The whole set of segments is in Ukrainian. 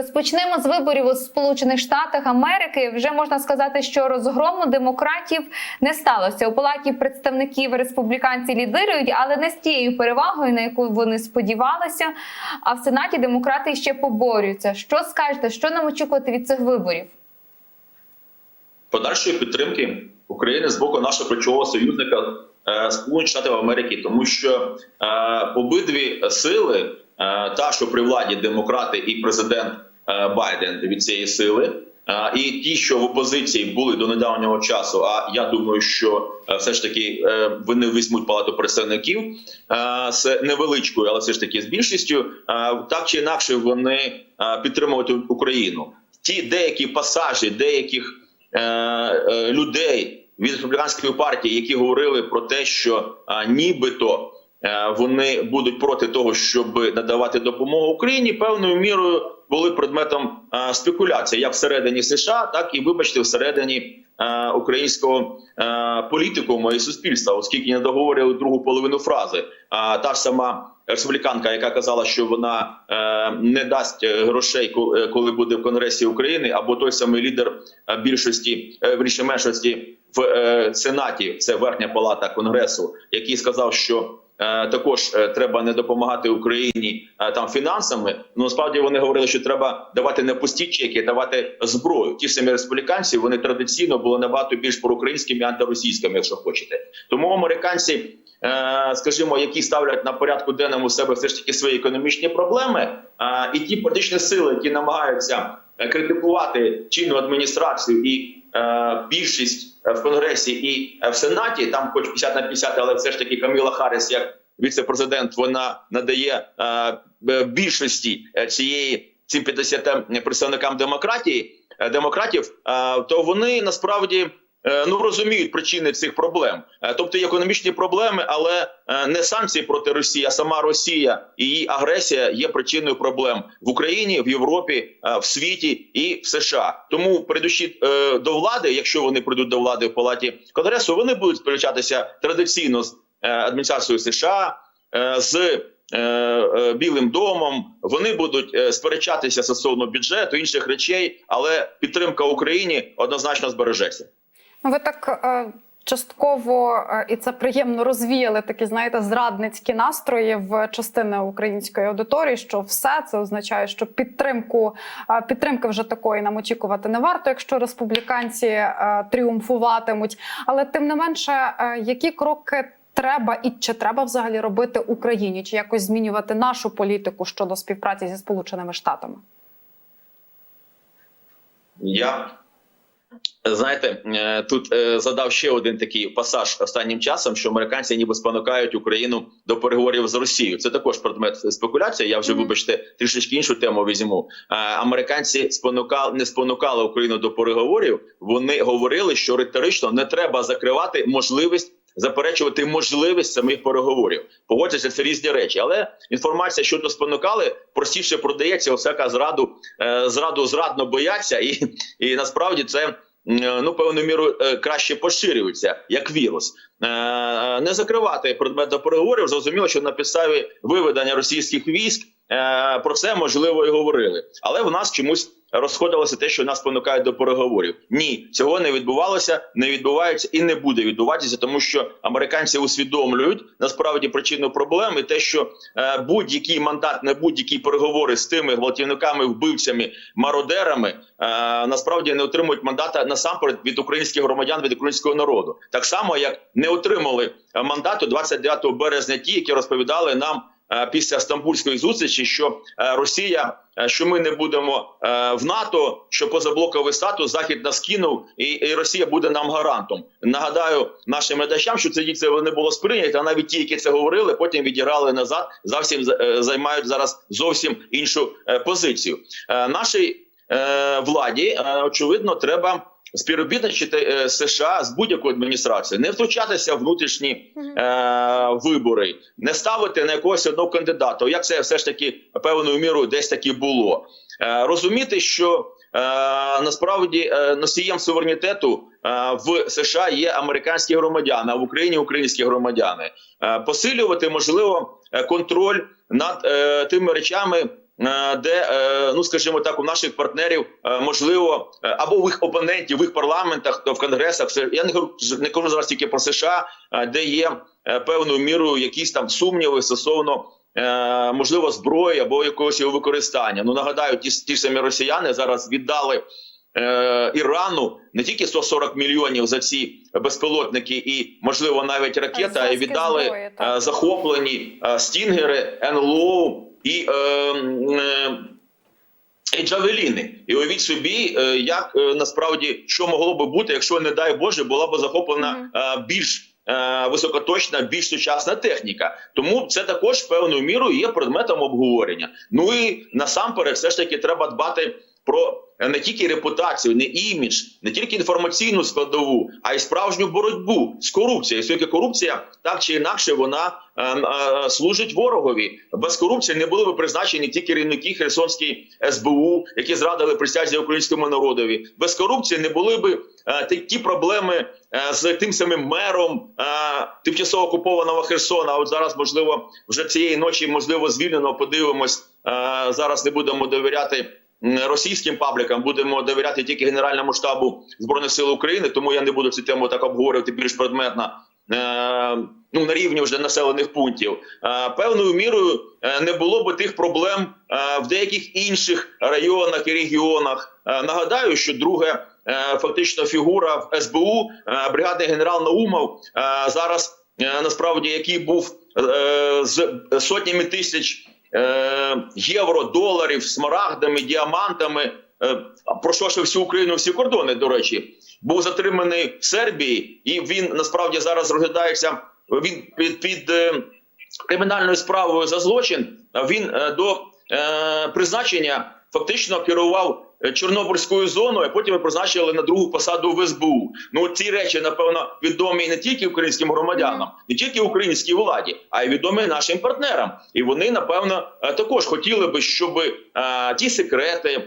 Розпочнемо з виборів у Сполучених Штатах Америки. Вже можна сказати, що розгрому демократів не сталося. У палаті представників республіканці лідирують, але не з тією перевагою, на яку вони сподівалися. А в сенаті демократи ще поборюються. Що скажете, що нам очікувати від цих виборів? подальшої підтримки України з боку нашого ключового союзника е, Сполучених Штатів Америки, тому що е, обидві сили, е, та що при владі демократи і президент Байден від цієї сили. е, І ті, що в опозиції були до недавнього часу, а я думаю, що е, все ж таки е, вони візьмуть палату представників е, з невеличкою, але все ж таки з більшістю, е, так чи інакше вони е, підтримуватимуть Україну. Ті деякі пасажі, деяких е, е, людей від республіканської партії, які говорили про те, що е, нібито е, вони будуть проти того, щоб надавати допомогу Україні, певною мірою були предметом е, спекуляції як всередині США, так і вибачте, всередині е, українського е, політикуму і суспільства, оскільки не договорили другу половину фрази. Та ж сама республіканка, яка казала, що вона не дасть грошей, коли буде в Конгресі України, або той самий лідер більшості е, вірніше меншості в Сенаті, це верхня палата Конгресу, який сказав, що також е, треба не допомагати Україні е, там фінансами. Ну насправді вони говорили, що треба давати не пусті чеки, давати зброю. Ті самі республіканці вони традиційно були набагато більш проукраїнськими і антиросійськими, якщо хочете. Тому американці, е, скажімо, які ставлять на порядку денному себе все ж таки свої економічні проблеми, е, і ті політичні сили, які намагаються е, критикувати чинну адміністрацію і е, більшість е, в конгресі і е, в сенаті, там хоч 50 на 50, але все ж таки Каміла Харріс, як віце-президент, вона надає е, е, більшості е, цієї цим 50 представникам демократії е, демократів, е, то вони насправді. Е, Ну розуміють причини цих проблем, Е, тобто є економічні проблеми, але е, не санкції проти Росії, а сама Росія і її агресія є причиною проблем в Україні, в Європі, в світі і в США. Тому прийдучи до влади, якщо вони прийдуть до влади в палаті конгресу, вони будуть сперечатися традиційно з адміністрацією США, з Білим домом. Вони будуть сперечатися стосовно бюджету інших речей, але підтримка Україні однозначно збережеться. Ну, Ви так е, частково е, і це приємно розвіяли такі, знаєте, зрадницькі настрої в частини української аудиторії. Що все це означає, що підтримку е, підтримки вже такої нам очікувати не варто, якщо республіканці тріумфуватимуть. Але тим не менше, які кроки треба і чи треба взагалі робити Україні, чи якось змінювати нашу політику щодо співпраці зі Сполученими Штатами? Я знаєте, е, тут е, задав ще один такий пасаж останнім часом, що американці ніби спонукають Україну до переговорів з Росією. Це також предмет спекуляції. Я вже, вибачте, трішечки іншу тему візьму. Е, Американці спонукали не спонукали Україну до переговорів. Вони говорили, що риторично не треба закривати можливість. Заперечувати можливість самих переговорів, погодьтеся, це різні речі, але інформація щодо спонукали простіше продається. Осяка зраду е, зраду зрадно бояться, і, і насправді це ну певною мірою е, краще поширюється як вірус. Е, Не закривати предмет до переговорів. Зрозуміло, що на підставі виведення російських військ про це можливо і говорили, але в нас чомусь. Розходилося те, що нас спонукають до переговорів. Ні, цього не відбувалося, не відбувається і не буде відбуватися, тому що американці усвідомлюють насправді причину проблем і те, що е, будь-який мандат на будь-які переговори з тими гвалтівниками, вбивцями, мародерами е, насправді не отримують мандата насамперед від українських громадян, від українського народу, так само як не отримали мандату 29 березня, ті, які розповідали нам. Е, Після стамбульської зустрічі, що е, Росія, е, що ми не будемо в НАТО, що позаблоковий статус Захід нас кинув, і, Росія буде нам гарантом. Нагадаю нашим глядачам, що це це не було сприйнято. А навіть ті, які це говорили, потім відіграли назад. Зовсім е, займають зараз зовсім іншу позицію. Нашій владі очевидно треба. Співробітничати е, США з будь-якою адміністрацією, не втручатися в внутрішні е, вибори, не ставити на якогось одного кандидата. Як це все ж таки певною мірою десь таки було. Е, розуміти, що е, насправді е, носієм суверенітету е, в США є американські громадяни, а в Україні українські громадяни. Е, посилювати можливо е, контроль над е, тими речами. Е, де е, ну скажімо так, у наших партнерів е, можливо або в їх опонентів, в їх парламентах, то в конгресах. Я не кажу, не кажу зараз тільки про США, де є певною мірою якісь там сумніви стосовно. Можливо, зброї або якогось його використання. Ну нагадаю, ті, ті ж самі росіяни зараз віддали е, Ірану не тільки 140 мільйонів за ці безпілотники і можливо навіть ракети, а й віддали зброї, захоплені стінгери, НЛО і. Е, е, і Джавеліни, і уявіть собі, е, як е, насправді що могло би бути, якщо не дай Боже була б захоплена е, більш високоточна, більш сучасна техніка. Тому це також певною мірою є предметом обговорення. Ну і насамперед, все ж таки, треба дбати про не тільки репутацію, не імідж, не тільки інформаційну складову, а й справжню боротьбу з корупцією. Оскільки корупція так чи інакше вона е, е, служить ворогові. Без корупції не були б призначені ті керівники Херсонської СБУ, які зрадили присязі українському народові. Без корупції не були б е, ті проблеми е, з тим самим мером е, тимчасово окупованого Херсона. От зараз, можливо, вже цієї ночі можливо звільнено. Подивимось е, зараз. Не будемо довіряти російським паблікам, будемо довіряти тільки Генеральному штабу збройних сил України. Тому я не буду цю тему так обговорювати більш предметно. Е, Ну, на рівні вже населених пунктів Е, певною мірою е, не було би тих проблем в деяких інших районах і регіонах. Нагадаю, що друге е, фактично фігура в СБУ, бригадний генерал Наумов, зараз насправді який був з сотнями тисяч е, євро, доларів, смарагдами, діамантами. е, Пройшовши всю Україну, всі кордони, до речі, був затриманий в Сербії, і він насправді зараз розглядається. Він під, під е, кримінальною справою за злочин. Він е, до е, призначення фактично керував Чорнобильською зоною, а потім його призначили на другу посаду в СБУ. Ну ці речі, напевно, відомі не тільки українським громадянам, не тільки українській владі, а й відомі нашим партнерам. І вони, напевно, е, також хотіли би, щоб е, ті секрети, е,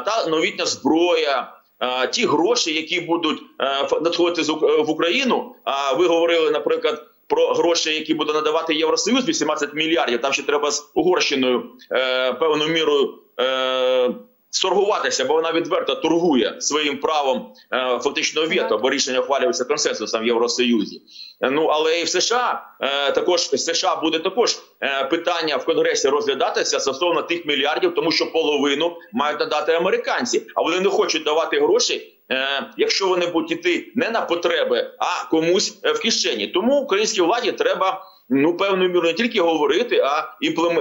та новітня зброя. е, Ті гроші, які будуть е, надходити з в Україну. А ви говорили, наприклад, про гроші, які буде надавати Євросоюз, 18 мільярдів. Там ще треба з Угорщиною е, певною мірою е, сторгуватися, бо вона відверто торгує своїм правом е, фактично вето, бо рішення ухвалюється консенсусом в Євросоюзі. Ну але і в США е, також в США буде також е, питання в Конгресі розглядатися стосовно тих мільярдів, тому що половину мають надати американці, а вони не хочуть давати гроші. е, Якщо вони будуть йти не на потреби, а комусь е, в кишені, тому українській владі треба ну певною мірою не тільки говорити, а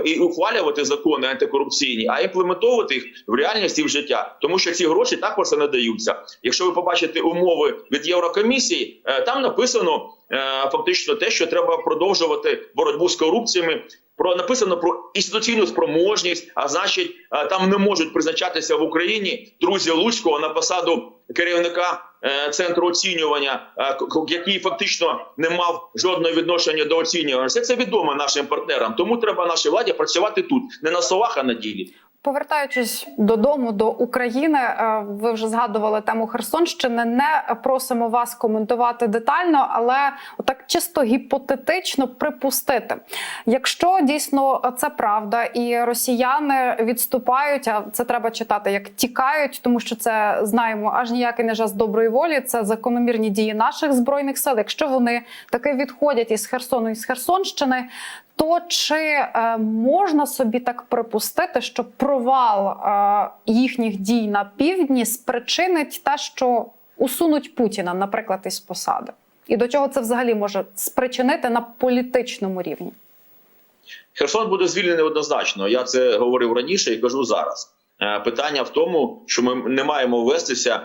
і ухвалювати закони антикорупційні, а імплементовувати їх в реальність і в життя, тому що ці гроші також не надаються. Якщо ви побачите умови від Єврокомісії, е, там написано е, фактично те, що треба продовжувати боротьбу з корупціями. Про написано про інституційну спроможність, а значить, е, там не можуть призначатися в Україні друзі Луцького на посаду керівника е, центру оцінювання, е, який фактично не мав жодного відношення до оцінювання. Все це відомо нашим партнерам. Тому треба нашій владі працювати тут, не на словах, а на ділі. Повертаючись додому до України, е, ви вже згадували тему Херсонщини. Не просимо вас коментувати детально, але отак чисто гіпотетично припустити, якщо дійсно це правда, і росіяни відступають, а це треба читати як тікають, тому що це знаємо аж ніякий не жест доброї волі. Це закономірні дії наших збройних сил. Якщо вони таки відходять із Херсону із Херсонщини, то чи е, можна собі так припустити, що провал е, їхніх дій на півдні спричинить те, що усунуть Путіна, наприклад, із посади? І до чого це взагалі може спричинити на політичному рівні? Херсон буде звільнений однозначно. Я це говорив раніше і кажу зараз. Е, Питання в тому, що ми не маємо вестися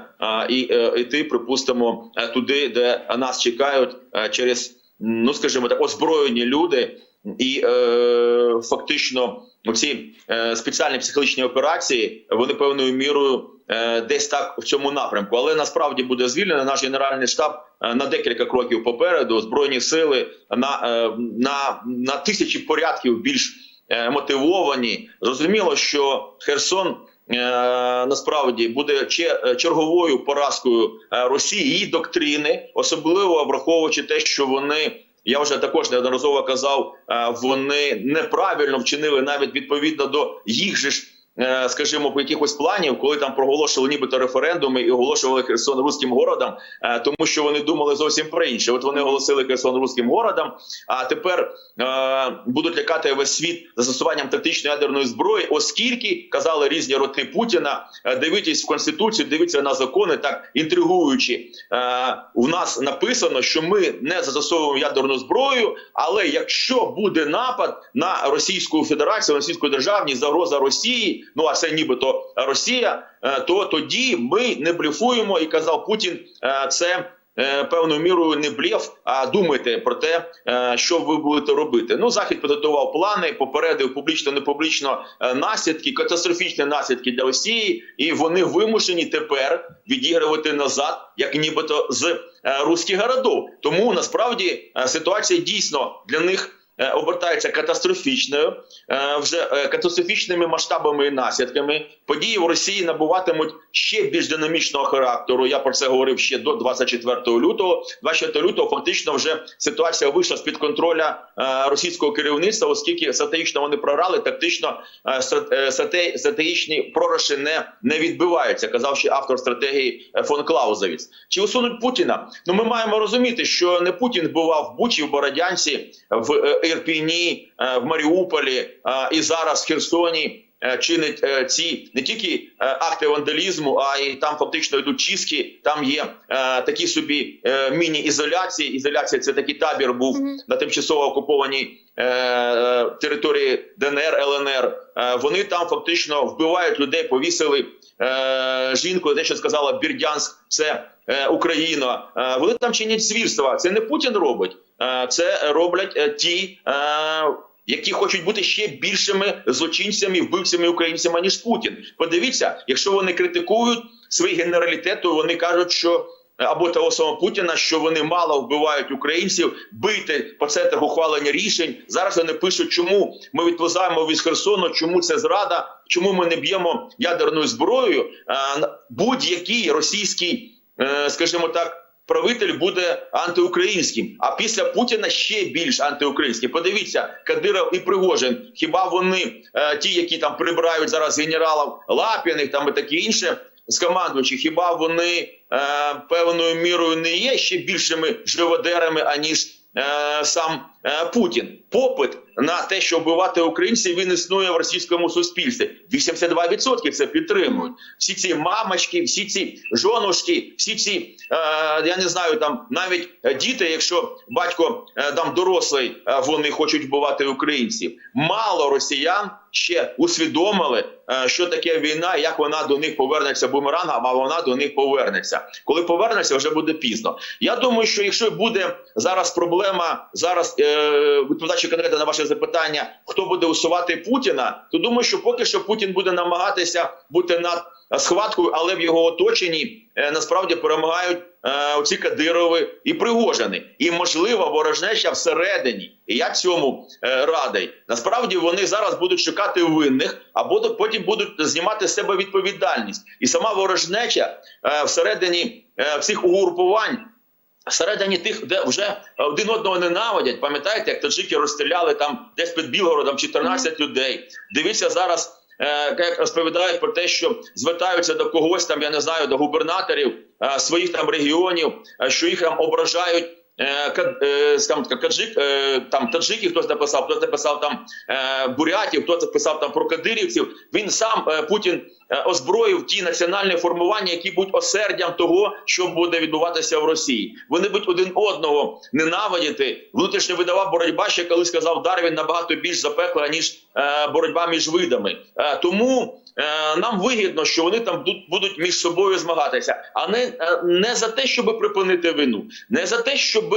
і йти, припустимо, туди, де нас чекають через, ну скажімо так, озброєні люди, і е, фактично ці е, спеціальні психологічні операції вони певною мірою е, десь так в цьому напрямку. Але насправді буде звільнено наш генеральний штаб е, на декілька кроків попереду. Збройні сили на, е, на, на тисячі порядків більш е, мотивовані. Зрозуміло, що Херсон. е, Насправді буде е, черговою поразкою Росії її доктрини, особливо враховуючи те, що вони я вже також неодноразово казав, е, вони неправильно вчинили навіть відповідно до їх же ж. Е, Скажімо, по якихось планів, коли там проголошували нібито референдуми і оголошували Херсон руським городом, е, тому що вони думали зовсім про інше. От вони оголосили Херсон руським городом, а тепер е, будуть лякати весь світ застосуванням тактичної ядерної зброї, оскільки казали різні роти Путіна. Дивитесь в конституцію, дивіться на закони, так інтригуючи. У нас написано, що ми не застосовуємо ядерну зброю, але якщо буде напад на Російську Федерацію, Російську державність, загроза Росії, ну а це нібито Росія, е, то тоді ми не блефуємо, і казав Путін, е, це. е, Певною мірою не блєф, а думайте про те, що ви будете робити. Ну, захід підготував плани, попередив публічно, не публічно е, наслідки, катастрофічні наслідки для Росії, і вони вимушені тепер відігрувати назад, як нібито з руських городов. Тому насправді ситуація дійсно для них. Е, Обертається катастрофічною, е, вже е, катастрофічними масштабами і наслідками. Події в Росії набуватимуть ще більш динамічного характеру. Я про це говорив ще до 24 лютого. 24 лютого фактично вже ситуація вийшла з під контроля російського керівництва, оскільки стратегічно вони програли, тактично стра- страте- стратегічні програші не, не відбиваються. Казав ще автор стратегії фон Клаузевіц. Чи усунуть Путіна? Ну ми маємо розуміти, що не Путін бував в Бучі, в Бородянці, в Ірпіні, е, в Маріуполі е, і зараз в Херсоні. е, Чинить ці не тільки акти вандалізму, а й там фактично йдуть чистки. Там є такі собі міні-ізоляції. Ізоляція це такий табір був на тимчасово окупованій території ДНР, ЛНР. Вони там фактично вбивають людей, повісили жінку. Те, що сказала Бірдянськ, це Україна. Вони там чинять звірства. Це не Путін робить, це роблять е, ті. Е, які хочуть бути ще більшими злочинцями, вбивцями українцями, ніж Путін. Подивіться, якщо вони критикують свій генералітет, то вони кажуть, що або того самого Путіна, що вони мало вбивають українців, бити по центрах ухвалення рішень. Зараз вони пишуть, чому ми відвозаємо від Херсону, чому це зрада, чому ми не б'ємо ядерною зброєю. Будь-який російський, е, скажімо так. Правитель буде антиукраїнським, а після Путіна ще більш антиукраїнським. Подивіться, Кадиров і Пригожин. Хіба вони е, ті, які там прибирають зараз генералів Лапіних там і таке інше з командуючих, хіба вони е, певною мірою не є ще більшими живодерами аніж е, сам е, Путін? Попит на те, щоб вбивати українців, він існує в російському суспільстві. 82% це підтримують. Всі ці мамочки, всі ці жонушки, всі ці е, я не знаю, там навіть діти, якщо батько е, там дорослий, е, вони хочуть вбивати українців. Мало росіян ще усвідомили, е, що таке війна, як вона до них повернеться бумерангом, а вона до них повернеться. Коли повернеться, вже буде пізно. Я думаю, що якщо буде зараз проблема, зараз е, відповідаючи конкретно на ваше запитання, хто буде усувати Путіна, то думаю, що поки що Путін буде намагатися бути над схваткою, але в його оточенні е, насправді перемагають е, оці Кадирови і Пригожини. І можливо ворожнеча всередині. І я цьому е, радий. Насправді вони зараз будуть шукати винних, а потім будуть знімати з себе відповідальність. І сама ворожнеча всередині цих угрупувань. Всередині тих, де вже один одного ненавидять, пам'ятаєте, як таджики розстріляли там десь під Білгородом 14 людей. Дивіться зараз, е, як розповідають про те, що звертаються до когось там, я не знаю, до губернаторів е, своїх там регіонів, е, що їх там ображають. Е, е, Там каджик, е, там таджиків хтось написав, хтось написав там бурятів, хтось написав там про кадирівців. Він сам Путін озброїв ті національні формування, які будуть осердям того, що буде відбуватися в Росії. Вони будуть один одного ненавидіти. Внутрішньо видава боротьба, ще коли сказав Дарвін, набагато більш запекла ніж боротьба між видами. Тому нам вигідно, що вони там будуть- між собою змагатися, а не, е, не за те, щоб припинити вину, не за те, щоб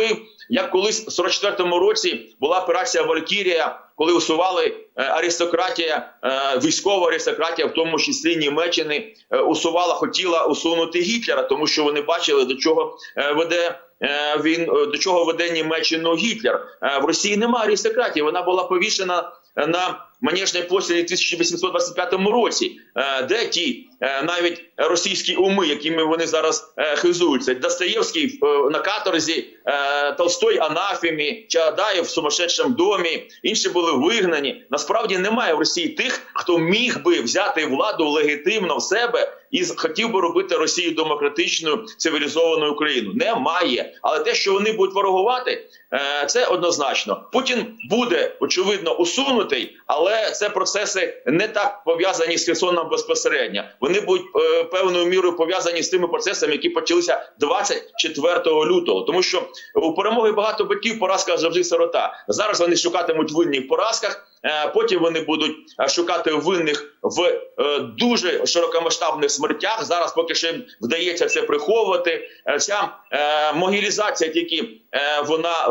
як колись в 44-му році була операція Валькірія, коли усували е, аристократія, е, військова аристократія, в тому числі Німеччини, е, усувала, хотіла усунути Гітлера, тому що вони бачили, до чого е, веде. е, Він е, до чого веде Німеччину Гітлер Е, в Росії немає аристократії. Вона була повішена на Манежної площі в 1825 році, е, де ті е, навіть російські уми, якими вони зараз е, хизуються, Достоєвський на каторзі, Толстой анафемі, Чаадаєв в сумасшедшому домі, інші були вигнані. Насправді немає в Росії тих, хто міг би взяти владу легітимно в себе і хотів би робити Росію демократичною цивілізованою Україною. Немає, але те, що вони будуть ворогувати, е, це однозначно. Путін буде очевидно усунутий, але це процеси не так пов'язані з Херсоном безпосередньо. Вони будуть е, певною мірою пов'язані з тими процесами, які почалися 24 лютого. Тому що у перемоги багато батьків поразка завжди сирота. Зараз вони шукатимуть винні в поразках. Е, Потім вони будуть е, шукати винних в е, дуже широкомасштабних смертях. Зараз поки що їм вдається це приховувати. Ця могілізація тільки вона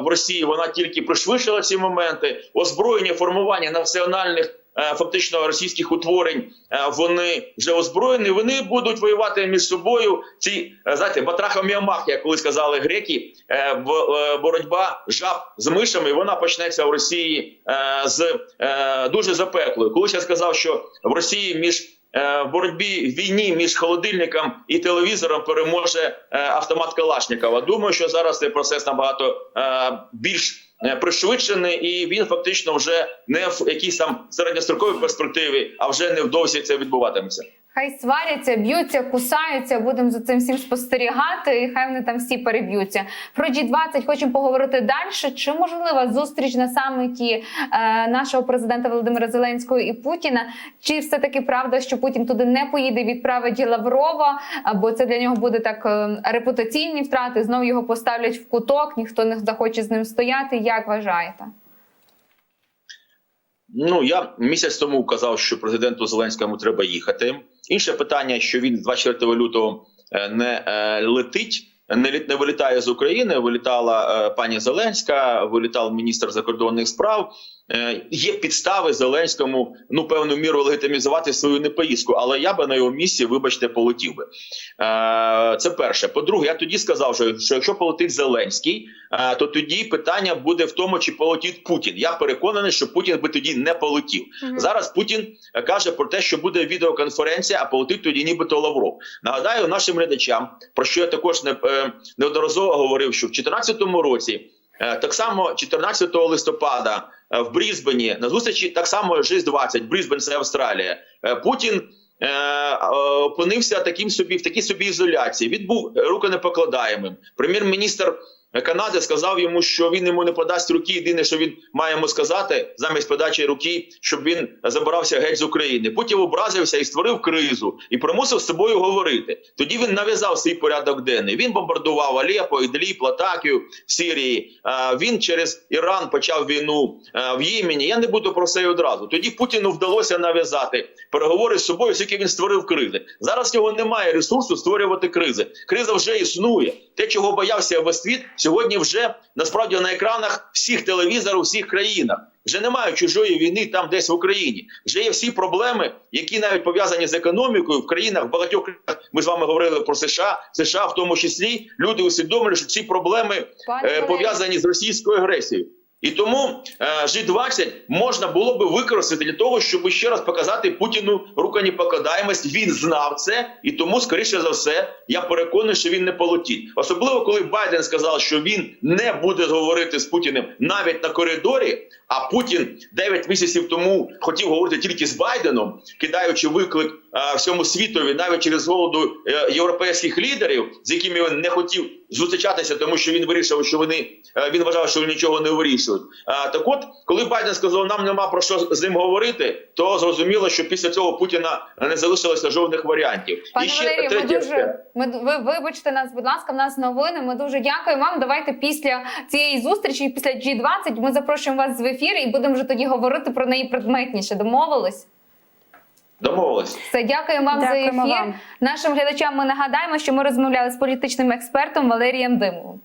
в Росії вона тільки пришвидшила ці моменти. Озброєння формування національних. Е, Фактично російських утворень е, вони вже озброєні. Вони будуть воювати між собою. Ці е, знаєте, батраха міамахія, коли сказали греки, бо- боротьба жаб з мишами. Вона почнеться в Росії з дуже запеклою. Колись я сказав, що в Росії між в боротьбі війні між холодильником і телевізором переможе автомат Калашникова. Думаю, що зараз цей процес набагато більш пришвидшений, і він фактично вже не в якійсь там середньостроковій перспективі, а вже невдовзі це відбуватиметься. Хай сваряться, б'ються, кусаються. Будемо за цим всім спостерігати, і хай вони там всі переб'ються. Про G20 хочемо поговорити далі. Чи можлива зустріч на саміті е, нашого президента Володимира Зеленського і Путіна? Чи все таки правда, що Путін туди не поїде, відправить Лаврова? Бо це для нього буде так е, репутаційні втрати. Знову його поставлять в куток, ніхто не захоче з ним стояти. Як вважаєте? Ну я місяць тому казав, що президенту Зеленському треба їхати. Інше питання, що він 24 лютого е, не е, летить. Не не вилітає з України. Вилітала е, пані Зеленська, вилітав міністр закордонних справ. Е, є підстави Зеленському ну певну міру легітимізувати свою непоїздку, але я би на його місці, вибачте, полетів би. Е, це перше. По-друге, я тоді сказав, що, що якщо полетить Зеленський, е, то тоді питання буде в тому, чи полетить Путін. Я переконаний, що Путін би тоді не полетів. Зараз Путін каже про те, що буде відеоконференція, а полетить тоді, нібито Лавров. Нагадаю нашим глядачам, про що я також не, неодноразово говорив, що в 2014 році. Е, Так само 14 листопада е, в Брізбені на зустрічі так само G20, Брізбен це Австралія. е, Путін е, опинився таким собі в такій собі ізоляції. Він був руконепокладаємим. Прем'єр-міністр Канади сказав йому, що він йому не подасть руки. Єдине, що він має йому сказати замість подачі руки, щоб він забирався геть з України. Потім образився і створив кризу і примусив з собою говорити. Тоді він нав'язав свій порядок денний. Він бомбардував Алепо, Ідліб, Латакію в Сирії. Він через Іран почав війну в Ємені. Я не буду про це одразу. Тоді Путіну вдалося нав'язати переговори з собою, оскільки він створив кризи. Зараз його немає ресурсу створювати кризи. Криза вже існує. Те, чого боявся весь світ, сьогодні вже насправді на екранах всіх телевізорів, всіх країнах. Вже немає чужої війни там, десь в Україні. Вже є всі проблеми, які навіть пов'язані з економікою в країнах. В багатьох країнах ми з вами говорили про США, США в тому числі. Люди усвідомлюють, що ці проблеми е, пов'язані з російською агресією. І тому е, G20 можна було би використати для того, щоб ще раз показати Путіну руконепокладаємость. Він знав це, і тому, скоріше за все, я переконаний, що він не полетить. Особливо коли Байден сказав, що він не буде говорити з Путіним навіть на коридорі. А Путін 9 місяців тому хотів говорити тільки з Байденом, кидаючи виклик е, всьому світові, навіть через голоду е, європейських лідерів, з якими він не хотів зустрічатися, тому що він вирішив, що вони е, він вважав, що вони нічого не вирішують. А так, от, коли Байден сказав, нам нема про що з ним говорити, то зрозуміло, що після цього Путіна не залишилося жодних варіантів. Пане Валерію, ми третє дуже ми ви вибачте нас, будь ласка. В нас новини. Ми дуже дякуємо вам. Давайте після цієї зустрічі, після G20, ми запрошуємо вас в ефір і будемо вже тоді говорити про неї предметніше. Домовились? домовились. Все, дякуємо вам Дякуємо за ефір. вам. Нашим глядачам ми нагадаємо, що ми розмовляли з політичним експертом Валерієм Димовим.